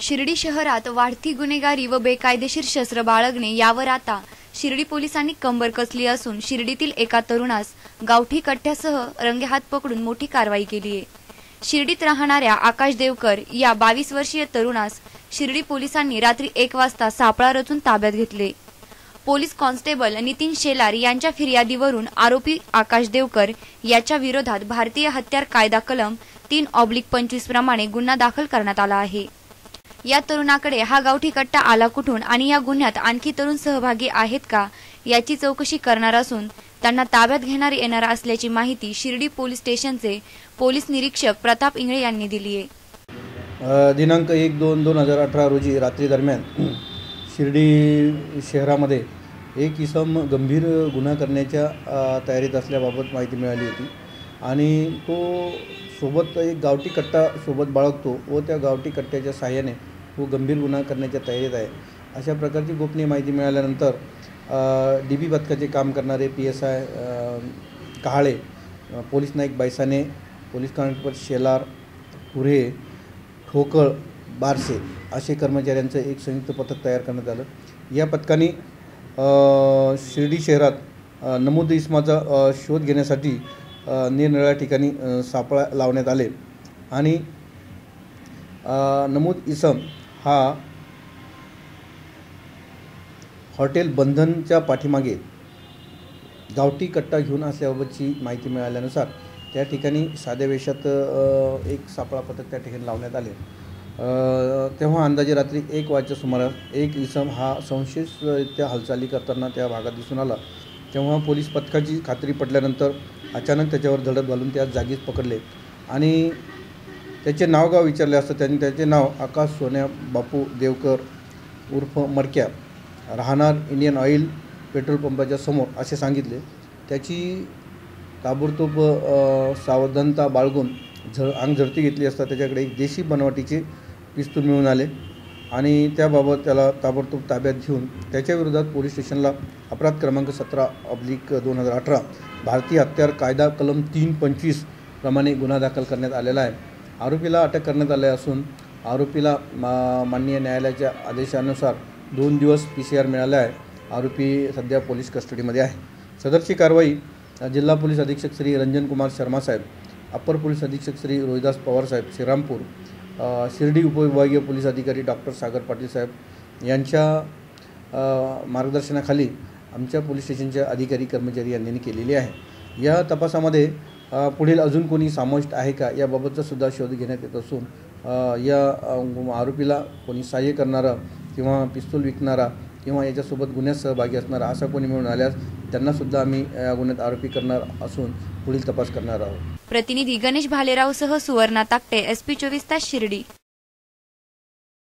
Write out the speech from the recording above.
शिर्डी शहरात वाढती गुन्हेगारी व बेकायदेशीर शस्त्र बाळगणे यावर आता शिर्डी पोलिसांनी कंबर कसली असून शिर्डीतील एका तरुणास गावठी कट्ट्यासह रंगेहात पकडून मोठी कारवाई केली आहे. शिर्डीत राहणाऱ्या आकाश देवकर या बावीस वर्षीय तरुणास शिर्डी पोलिसांनी रात्री एक वाजता सापळा रचून ताब्यात घेतले. पोलीस कॉन्स्टेबल नितीन शेलार यांच्या फिर्यादीवरून आरोपी आकाश देवकर याच्या विरोधात भारतीय हत्यार कायदा कलम तीन ऑब्लिक पंचवीस प्रमाणे गुन्हा दाखल करण्यात आला आहे. या तरुणाकडे हा गावठी कट्टा आला कुठून आणि या गुन्ह्यात आणखी तरुण सहभागी आहेत का याची चौकशी करणार असून त्यांना ताब्यात घेणार येणार असल्याची माहिती शिर्डी पोलीस स्टेशनचे पोलीस निरीक्षक प्रताप इंगळे यांनी दिली आहे. दिनांक एक दोन दोन हजार अठरा रोजी रात्री दरम्यान शिर्डी शहरामध्ये एक इसम गंभीर गुन्हा करण्याच्या तयारीत असल्याबाबत माहिती मिळाली होती. आणि तो सोबत एक गावठी कट्टा सोबत बाळगतो व त्या गावठी कट्ट्याच्या साहाय्याने तो गंभीर गुन्हा करण्याच्या तयारीत आहे. अशा प्रकारची गोपनीय माहिती मिळाल्यानंतर डी बी पथकाचे काम करणारे P S I Kahale police Naik Baisane police constable Shelar Pure Thokal Barse असे कर्मचाऱ्यांचं एक संयुक्त पथक तयार करण्यात आलं. या पथकाने शिर्डी शहरात नमूद इस्माचा शोध घेण्यासाठी निरनिराळ्या ठिकाणी सापळा लावण्यात आले. आणि नमूद इसम हा हॉटेल बंधनच्या पाठीमागे गावठी कट्टा घेऊन असल्याबाबतची माहिती मिळाल्यानुसार त्या ठिकाणी साध्या वेशात एक सापळा पथक त्या ठिकाणी लावण्यात आले. तेव्हा अंदाजे रात्री एक वाजच्या सुमारास एक इसम हा संशयितरित्या हालचाली करताना त्या भागात दिसून आला. तेव्हा पोलीस पथकाची खात्री पटल्यानंतर अचानक त्याच्यावर झडप घालून त्या जागीच पकडले. आणि त्याचे नावगाव विचारले असतं त्यांनी त्याचे नाव आकाश सोन्या बापू देवकर उर्फ मडक्या राहणार इंडियन ऑइल पेट्रोल पंपाच्या समोर असे सांगितले. त्याची ताबडतोब सावधानता बाळगून झ अंग झडती घेतली असता त्याच्याकडे एक देशी बनवटीचे पिस्तूल मिळून आले. आणि त्याबाबत त्याला ताबडतोब ताब्यात घेऊन त्याच्या विरोधात पोलीस स्टेशनला अपराध क्रमांक सतरा अब्लिक दोन हजार अठरा भारतीय हत्यार कायदा कलम तीन पंचवीस प्रमाणे गुन्हा दाखल करण्यात आलेला आहे. आरोपीला अटक करण्यात आले असून आरोपीला मा माननीय न्यायालयाच्या आदेशानुसार दोन दिवस पी सी आर मिळाला आहे. आरोपी सध्या पोलीस कस्टडीमध्ये आहे. सदरची कारवाई जिल्हा पोलीस अधीक्षक श्री रंजन कुमार शर्मा साहेब अप्पर पोलीस अधीक्षक श्री रोहिदास पवार साहेब श्रीरामपूर शिर्डी उपविभागीय पोलीस अधिकारी डॉक्टर सागर पाटील साहेब यांच्या मार्गदर्शनाखाली आमच्या पोलीस स्टेशनच्या अधिकारी कर्मचारी यांनी केलेली आहे. या तपासामध्ये पुढील अजून कोणी समाविष्ट आहे का याबाबतचा सुद्धा शोध घेण्यात येत असून या आरोपीला कोणी सहाय्य करणारा किंवा पिस्तूल विकणारा किंवा याच्यासोबत गुन्ह्यात सहभागी असणारा असा कोणी मिळून आल्यास त्यांनासुद्धा आम्ही या गुन्ह्यात आरोपी करणार असून पुढील तपास करणार आहोत. प्रतिनिधी गणेश भालेरावसह सुवर्णा ताकटे एस पी चोवीस तास शिर्डी.